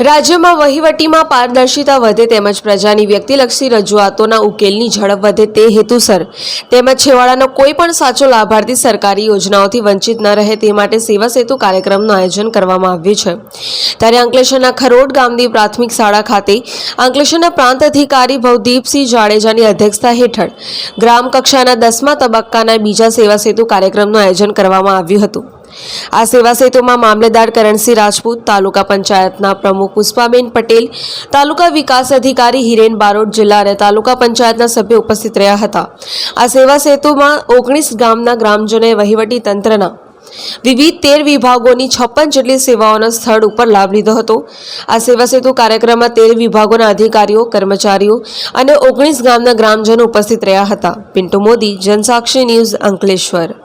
રાજ્યમાં વહીવટીમાં પારદર્શિતા વધે તેમજ પ્રજાની વ્યક્તિલક્ષી રજૂઆતોના ઉકેલની ઝડપ વધે તે હેતુસર. તેમજ છેવાડાનો કોઈ પણ સાચો લાભાર્થી સરકારી યોજનાઓથી વંચિત ન રહે તે માટે સેવા સેતુ કાર્યક્રમનું આયોજન કરવામાં આવ્યું છે. ત્યારે અંકલેશ્વરના ખરોડ ગામની પ્રાથમિક શાળા ખાતે અંકલેશ્વરના પ્રાંત અધિકારી ભવદીપસિંહ જાડેજાની અધ્યક્ષતા હેઠળ ગ્રામ કક્ષાના દસમા તબક્કાના બીજા સેવા સેતુ કાર્યક્રમનું આયોજન કરવામાં આવ્યું હતું. આ સેવા સેતુમાં મામલેદાર કરણસિંહ રાજપૂત, તાલુકા પંચાયતના પ્રમુખ પુષ્પાબેન પટેલ, તાલુકા વિકાસ અધિકારી હિરેન બારોટ જિલ્લા અને તાલુકા પંચાયતના સભ્યો ઉપસ્થિત રહ્યા હતા. આ સેવા સેતુમાં ઓગણીસ ગામના ગ્રામજનોએ વહીવટી તંત્રના વિવિધ તેર વિભાગોની છપ્પન જેટલી સેવાઓના સ્થળ ઉપર લાભ લીધો હતો. આ સેવા સેતુ કાર્યક્રમમાં તેર વિભાગોના અધિકારીઓ, કર્મચારીઓ અને ઓગણીસ ગામના ગ્રામજનો ઉપસ્થિત રહ્યા હતા. પિન્ટુ મોદી, જનસાક્ષી ન્યૂઝ અંકલેશ્વર.